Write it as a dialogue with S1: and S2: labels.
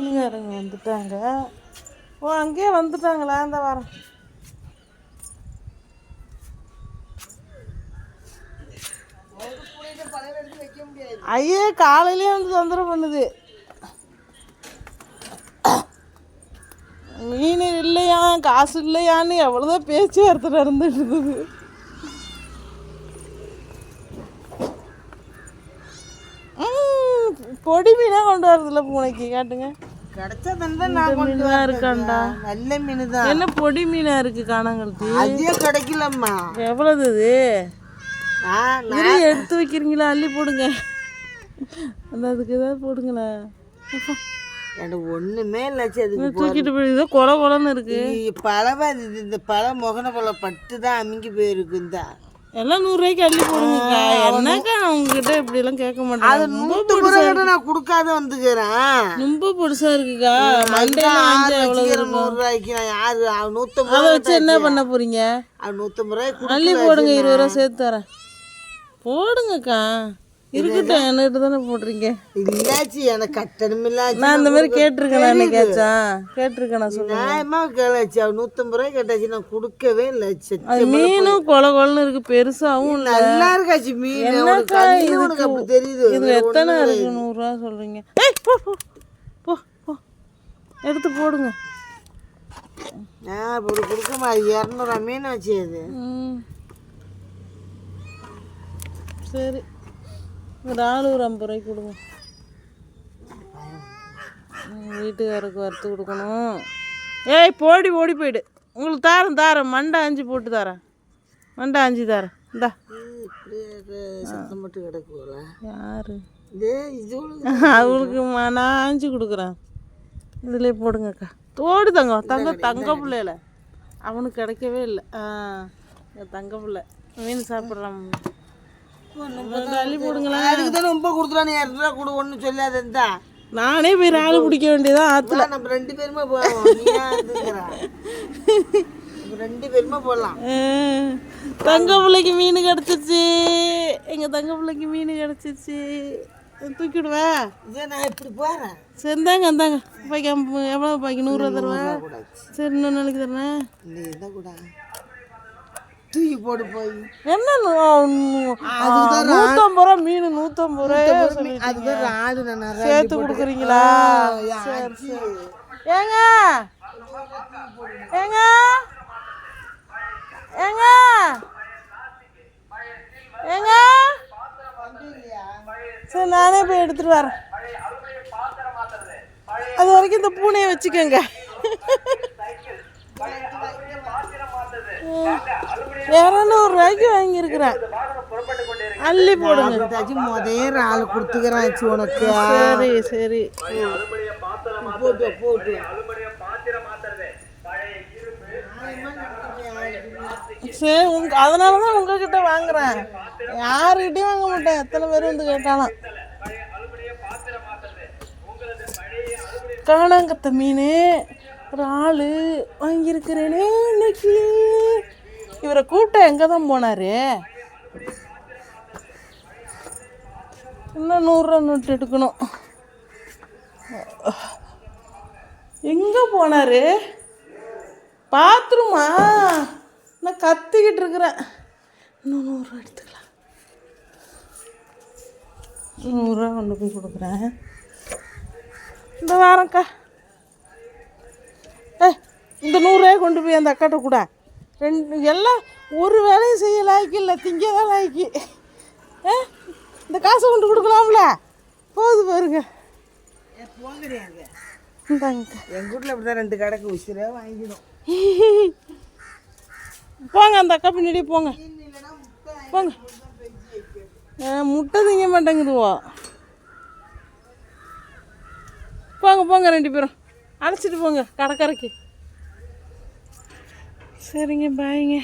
S1: மீனுக்காரங்க வந்துட்டாங்க. ஓ அங்கேயே வந்துட்டாங்களா? இந்த வாரம். ஐயே காலையிலேயே வந்து தொந்தரவு பண்ணுது. மீன் இல்லையா? காசு இல்லையான்னு எவ்வளோதான் பேச்சுவார்த்தை நடந்துட்டு இருந்தது பொடி மீனாக கொண்டு வரதில்ல பூனைக்கு. காட்டுங்க.
S2: நல்ல மீன் தான்
S1: என்ன பொடி மீனா இருக்கு காணங்களுக்கு
S2: அதே கிடைக்கலம்மா.
S1: எவ்வளவு இது? எடுத்து வைக்கிறீங்களா? அள்ளி போடுங்க. அந்த அதுக்கு ஏதாவது போடுங்களேன்
S2: ஒண்ணுமே இல்லை
S1: தூக்கிட்டு போய் இதோ கொல கொலன்னு இருக்கு.
S2: பழவா இந்த பழம் முகன பழம் பட்டு தான் அமுங்கி போயிருக்கு இந்த
S1: எல்லாம் நூறுரூவாய்க்கு அள்ளி போடுங்கக்கா என்னக்கா உங்ககிட்ட இப்படி எல்லாம் கேட்க
S2: அது
S1: மாட்டேன்
S2: நூத்து முறை நான் கொடுக்காத வந்துக்கிறேன்.
S1: ரொம்ப பொடுசா இருக்குக்கா. மண்டையில வாங்கி எவ்வளவு
S2: வச்சுக்கிறேன் நூறு ரூபாய்க்கு நான் யாரு? நூத்தம்பது
S1: அதை
S2: ரூபாய்
S1: வச்சு என்ன பண்ண போறீங்க?
S2: அவன் நூத்தம்பது ரூபாய்
S1: அள்ளி போடுங்க இருபது ரூபா சேர்த்து தரேன். போடுங்கக்கா. இருக்கட்டும் என்கிட்ட தானே போடுறீங்க?
S2: இல்லாச்சு எனக்கு கட்டணம் இல்லாச்சு.
S1: நான் இந்த மாதிரி கேட்டிருக்கேன் என்னைக்காச்சும் கேட்டிருக்கேன் நான் சொல்லுவேன்
S2: கேளாச்சு அவன் நூத்தம்பது ரூபாய் கேட்டாச்சு நான் கொடுக்கவே இல்லை சரி
S1: அது மீனும் கொல கொலன்னு இருக்கு பெருசாவும் இல்ல.
S2: நல்லா இருக்காச்சு மீன்
S1: என்னக்கா
S2: உனக்கு அப்படி தெரியுது
S1: இது எத்தனை இருக்கு? நூறுரூவா சொல்றீங்க. ஏய் போ போ போ போ. எடுத்து போடுங்க.
S2: நான் இப்படி கொடுக்கமா? இரநூறுவா மீன் வச்சு அது.
S1: சரி. ஒரு ஒரு ஐம்பது ரூபாய்க்கு கொடுங்க. வீட்டுக்காருக்கு வறுத்து கொடுக்கணும். ஏய் போடி ஓடி போயிடு. உங்களுக்கு தாரேன் தாரேன் மண்டை அஞ்சு போட்டு தரேன். மண்டை அஞ்சு தரேன். இந்தா.
S2: சத்தம் மட்டும் கிடக்குல
S1: யாரு? அவளுக்கு நான் அஞ்சு கொடுக்குறேன். இதுலேயே போடுங்கக்கா. தோடு தங்கம் தங்க தங்க பிள்ளையில. அவனுக்கு கிடைக்கவே இல்லை. ஆ தங்க பிள்ளை. மீன் சாப்பிட்றான் அள்ளி போடுங்களேன்
S2: அதுக்கு தானே ரொம்ப கொடுத்துறானு இரநூறுவா கொடு ஒன்றும் சொல்லாத
S1: நானே போய் ஆள் பிடிக்க வேண்டியதான் ஆற்றுல
S2: நம்ம ரெண்டு பேருமே போவோம். நீ ரெண்டு பேருமே போடலாம்
S1: தங்க பிள்ளைக்கு மீன் கிடச்சிருச்சு. எங்கள் தங்க பிள்ளைக்கு மீன் கிடச்சிருச்சு. தூக்கிவிடுவா
S2: இதே நான் இப்படி போகிறேன்
S1: சரி இந்தாங்க இந்தாங்க. ஐம்பது எவ்வளோ பாய்க்கு நூறுரூவா தருவா? சரி இன்னொரு நாளைக்கு
S2: கூட. தூக்கி போட்டு போய்.
S1: என்ன நூத்தம்பது ரூபா மீன் நூத்தம்பது ரூபாய் சொல்லி
S2: அதுக்கு ஆடு
S1: சேர்த்து கொடுக்குறீங்களா? ஏங்க? ஏங்க? ஏங்க? ஏங்க? சரி நானே போய் எடுத்துட்டு வரேன். அது வரைக்கும் இந்த பூனையை வச்சுக்கோங்க. இரநூறு ரூபாய்க்கு வாங்கியிருக்கிறேன். அள்ளி போடுங்க.
S2: ஏதாச்சும் முதல்ல ஆள் கொடுத்துக்கிறாச்சு உனக்கு.
S1: சரி சரி.
S2: போட்டு போட்டு
S1: சரி உங்க அதனால தான் உங்ககிட்ட வாங்குறேன். யாருக்கிட்டையும் வாங்க மாட்டேன். எத்தனை பேர் வந்து கேட்டாலும். காணாங்கத்த மீன். ஒரு ஆள் வாங்கியிருக்கிறேனே இன்னைக்கு. இவரை கூப்பிட்ட எங்கே தான் போனார்? இன்னும் நூறுரூவா நோட்டு எடுக்கணும். எங்கே போனார்? பாத்ரூமா? நான் கத்திக்கிட்டு இருக்கிறேன். இன்னும் நூறுரூவா எடுத்துக்கலாம். நூறுரூவா கொண்டு போய் கொடுக்குறேன். இந்த வாரம்க்கா. இந்த நூறுரூவாயை கொண்டு போய் அந்த அக்காட்ட கூட. ரெண்டு எல்லாம் ஒரு வேலையும் செய்ய லாய்க்கு இல்லை திங்க தான் லாய்க்கு இந்த காசை கொண்டு கொடுக்கலாம்ல? போகுது பாருங்க. இந்தாங்க.
S2: எங்கள் வீட்டில் இப்படி தான் ரெண்டு கடைக்கு உசிரே வாங்கிடும்.
S1: போங்க அந்த அக்கா பின்னாடியே போங்க. போங்க. முட்டை திங்க மாட்டேங்குதுவோ. போங்க போங்க ரெண்டு பேரும். அழைச்சிட்டு போங்க கடற்கரைக்கு சரிங்க பாய்ங்க